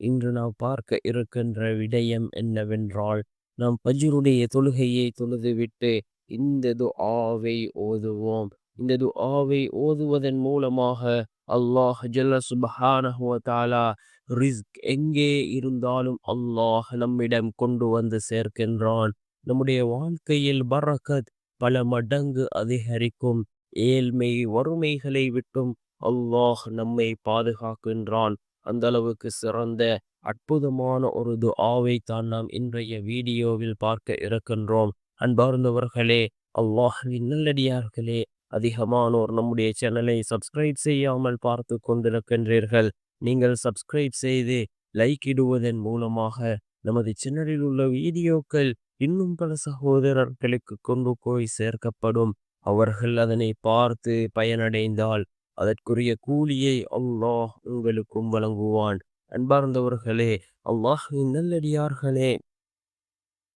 இன்று நாம் பார்க்க இருக்கின்ற விடயம் என்னவென்றால் நாம் பஜ்ருடைய தொழுகையை தொழுதுவிட்டு இந்த துஆவை ஓதுவோம். இந்த துஆவை ஓதுவதன் மூலமாக அல்லாஹ் ஜல்ல சுபஹானஹு ரிஸ்க் எங்கே இருந்தாலும் அல்லாஹ் நம்மிடம் கொண்டு வந்து சேர்க்கின்றான். நம்முடைய வாழ்க்கையில் பரக்கத் பல மடங்கு அதிகரிக்கும். ஏழ்மை வறுமைகளை விட்டும் அல்லாஹ் நம்மை பாதுகாக்கின்றான். அந்த அளவுக்கு சிறந்த அற்புதமான ஒரு துஆவை தான் நாம் இன்றைய வீடியோவில் பார்க்க இருக்கின்றோம். அன்பார்ந்தவர்களே அல்லாஹின் நல்லடியார்களே அதிகமானோர் நம்முடைய சேனலை சப்ஸ்கிரைப் செய்யாமல் பார்த்து கொண்டிருக்கின்றீர்கள். நீங்கள் சப்ஸ்கிரைப் செய்து லைக் இடுவதன் மூலமாக நமது சேனலில் உள்ள வீடியோக்கள் இன்னும் பல சகோதரர்களுக்கு கொண்டு போய் சேர்க்கப்படும். அவர்கள் அதனை பார்த்து பயனடைந்தால் அதற்குரிய கூலியை அல்லாஹ் உங்களுக்கும் வழங்குவான். அன்பார்ந்தவர்களே அல்லாஹின் நல்லடியார்களே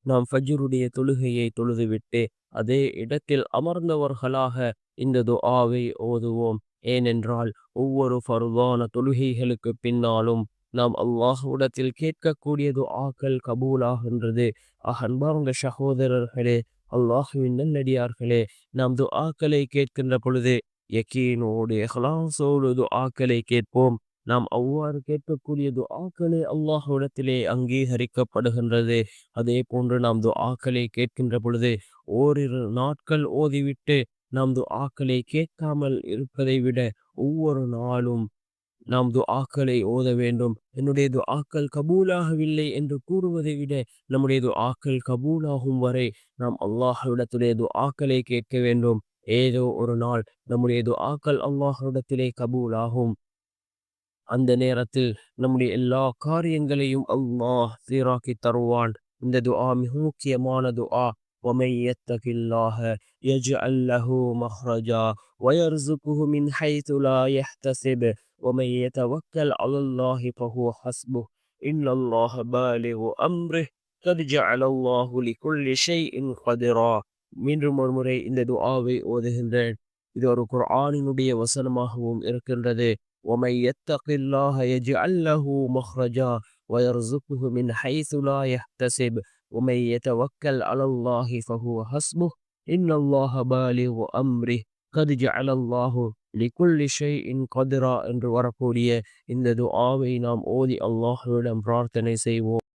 நாம் ஃபஜ்ருடைய தொழுகையை தொழுதுவிட்டு அதே இடத்தில் அமர்ந்தவர்களாக இந்த துஆவை ஓதுவோம். ஏனென்றால் ஒவ்வொரு ஃபருதான தொழுகைகளுக்கு பின்னாலும் நாம் அல்லாஹுடத்தில் கேட்கக்கூடிய துஆக்கள் கபூலாகின்றது. அன்பார்ந்த சகோதரர்களே அல்லாஹுவின் நல்லடியார்களே நாம் துஆக்களை கேட்கின்ற பொழுது யக்கீனோடு இஹ்லாஸோடு துஆக்களை கேட்போம். நாம் அவ்வாறு கேட்கக்கூடிய துஆக்களே அல்லாஹ்விடத்திலே அங்கீகரிக்கப்படுகின்றது. அதே போன்று நாம் துஆக்களை கேட்கின்ற பொழுது ஓரிரு நாட்கள் ஓதிவிட்டு நாம் துஆக்களை கேட்காமல் இருப்பதை விட ஒவ்வொரு நாளும் நாம் துஆக்களை ஓத வேண்டும். என்னுடைய துஆக்கள் கபூலாகவில்லை என்று கூறுவதை விட நம்முடைய துஆக்கள் கபூலாகும் வரை நாம் அல்லாஹ்விடத்துடைய துஆக்களை கேட்க வேண்டும். ஏதோ ஒரு நாள் நம்முடைய துஆக்கள் அல்லாஹ்விடத்திலே கபூலாகும் அந்த நேரத்தில் நம்முடைய எல்லா காரியங்களையும் அல்லாஹ் சீராக்கி தருவான் இந்த துஆ மிக முக்கியமான துஆ ومن يتق الله يجعل له مخرجا ويرزقه من حيث لا يحتسب ومن يتوكل على الله فهو حسبه إن الله بالغ أمره قد جعل الله لكل شيء قدرا மீண்டும் ஒரு முறை இந்த துஆவை ஓதுகின்றேன் இது ஒரு குர்ஆனினுடைய வசனமாகவும் இருக்கின்றது ومن يتق الله يجعل له مخرجا ويرزقه من حيث لا يحتسب ومن يتوكل على الله فهو حسبه إن الله بالغ أمره قد جعل الله لكل شيء قدرا என்று வரக்கூடிய இந்த துஆவை நாம் ஓதி அல்லாஹ்விடம் பிரார்த்தனை செய்வோம்